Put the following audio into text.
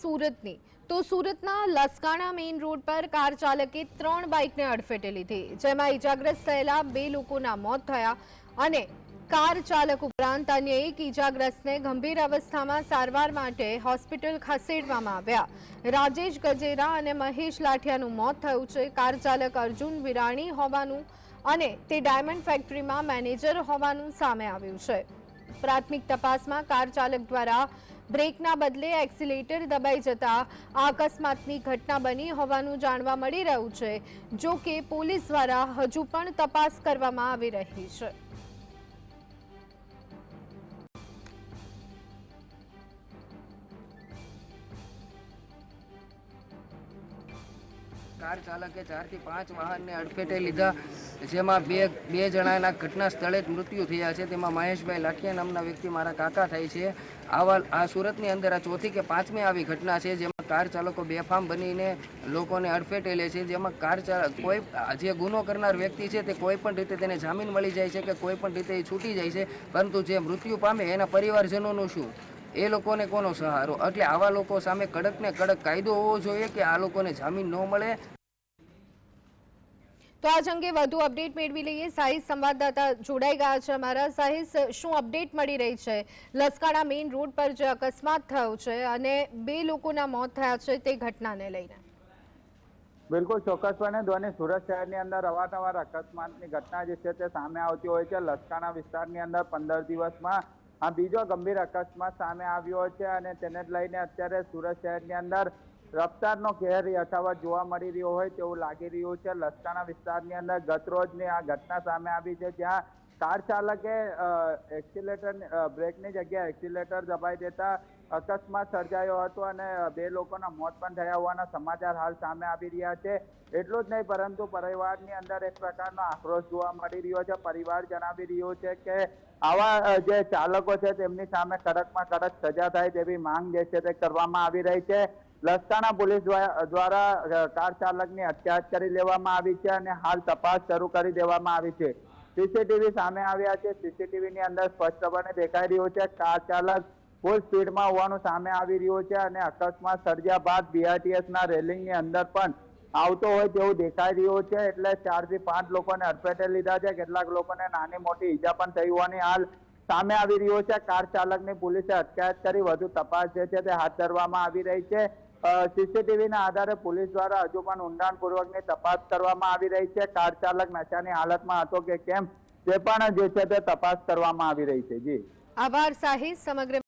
સુરતની. તો સુરતના લસકાણા મેઇન રોડ પર કાર ચાલકે ત્રણ બાઇકને અડફેટે લીધી. જેમાં ઇજાગ્રસ્ત થયેલા બે લોકોના મોત થયા અને કાર ચાલક ઉપરાંત અન્ય એક ઇજાગ્રસ્તને ગંભીર અવસ્થામાં સારવાર માટે હોસ્પિટલ ખસેડવામાં આવ્યા. રાજેશ ગજેરા અને મહેશ લાઠિયાનું મોત થયું છે. કાર ચાલક અર્જુન વિરાણી હોવાનું અને તે ડાયમંડ ફેક્ટરીમાં મેનેજર હોવાનું સામે આવ્યું છે. પ્રાથમિક તપાસમાં કાર ચાલક દ્વારા બ્રેકના બદલે એક્સિલેટર દબાઈ જતા અકસ્માતની ઘટના બની હોવાનું જાણવા મળી રહ્યું છે, જો કે પોલીસ દ્વારા હજુ પણ તપાસ કરવામાં આવી રહી છે. કાર ચાલકે ચારથી પાંચ વાહનને અડફેટે લીધા, જેમાં બે બે જણાના ઘટના સ્થળે જ મૃત્યુ થયા છે. તેમાં મહેશભાઈ લાઠિયા નામના વ્યક્તિ મારા કાકા થાય છે. આવા, આ સુરતની અંદર આ ચોથી કે પાંચમી આવી ઘટના છે, જેમાં કાર ચાલકો બેફામ બનીને લોકોને અડફેટે લે છે. જેમાં કાર ચાલક કોઈ, જે ગુનો કરનાર વ્યક્તિ છે તે કોઈ પણ રીતે તેને જામીન મળી જાય છે કે કોઈ પણ રીતે એ છૂટી જાય છે. પરંતુ જે મૃત્યુ પામે એના પરિવારજનોનું શું? એ લોકોને કોનો સહારો? એટલે આવા લોકો સામે કડક ને કડક કાયદો હોવો જોઈએ કે આ લોકોને જામીન ન મળે? તો આજ અંગે વધુ અપડેટ મેળવી લઈએ. સાહિસ સંવાદદાતા જોડાઈ ગયા છે અમારા. સાહિસ શું અપડેટ મળી રહી છે? લસકાણા મેઇન રોડ પર જે અકસ્માત થયો છે અને બે લોકોના મોત થયા છે તે ઘટનાને લઈને. બિલકુલ ચોક્કસપણે ધ્વની સુરત શહેરની અંદર અવારનવાર અકસ્માતની ઘટના જે છે તે સામે આવતી હોય છે. લસકાણા વિસ્તારની અંદર પંદર દિવસમાં આ બીજો ગંભીર અકસ્માત સામે આવ્યો છે અને તેને લઈને અત્યારે સુરત શહેરની અંદર રફતારનો ઘેર યથાવત જોવા મળી રહ્યો હોય તેવું લાગી રહ્યું છે. લસકાણા વિસ્તારની અંદર ગત રોજની આ ઘટના સામે આવી છે જ્યાં કાર ચાલકે એક્સિલેટર બ્રેકની જગ્યાએ એક્સિલેટર દબાઈ દેતા અકસ્માત સર્જાયો હતો અને બે લોકોના મોત પણ થયા હોવાના સમાચાર હાલ સામે આવી રહ્યા છે. એટલું જ નહીં, પરંતુ પરિવારની અંદર એક પ્રકારનો આક્રોશ જોવા મળી રહ્યો છે. પરિવાર જણાવી રહ્યો છે કે, આવા જે ચાલકો છે, તેમની સામે કડકમાં કડક સજા થાય તેવી માંગ જે છે તે કરવામાં આવી રહી છે. લસકાણા પોલીસ દ્વા- દ્વારા કાર ચાલકની અટકાયત કરી લેવામાં આવી છે અને હાલ તપાસ શરૂ કરી દેવામાં આવી છે. સીસીટીવી સામે આવ્યા છે. સીસીટીવી ની અંદર સ્પષ્ટપણે દેખાઈ રહ્યું છે. કાર ચાલક ફૂલ સ્પીડમાં હોવાનું સામે આવી રહ્યું છે અને અકસ્માત સર્જ્યા બાદ બીઆરટીએસ ના રેલિંગની અંદર પણ આવતો હોય તેવું દેખાઈ રહ્યું છે. એટલે ચારથી પાંચ લોકોને અડફેટે લીધા છે. કેટલાક લોકોને નાની મોટી ઈજા પણ થઈ હોવાની હાલ સામે આવી રહ્યો છે. કાર ચાલકની પોલીસે અટકાયત કરી. વધુ તપાસ જે છે તે હાથ ધરવામાં આવી રહી છે. સીસીટીવી ના આધારે પોલીસ દ્વારા હજુ પણ ઊંડાણપૂર્વકની તપાસ કરવામાં આવી રહી છે. કાર ચાલક નશાની હાલતમાં હતો કે કેમ? તે પણ જે છે તે તપાસ કરવામાં આવી રહી છે. જી. આભાર સાહિસ સમગ્ર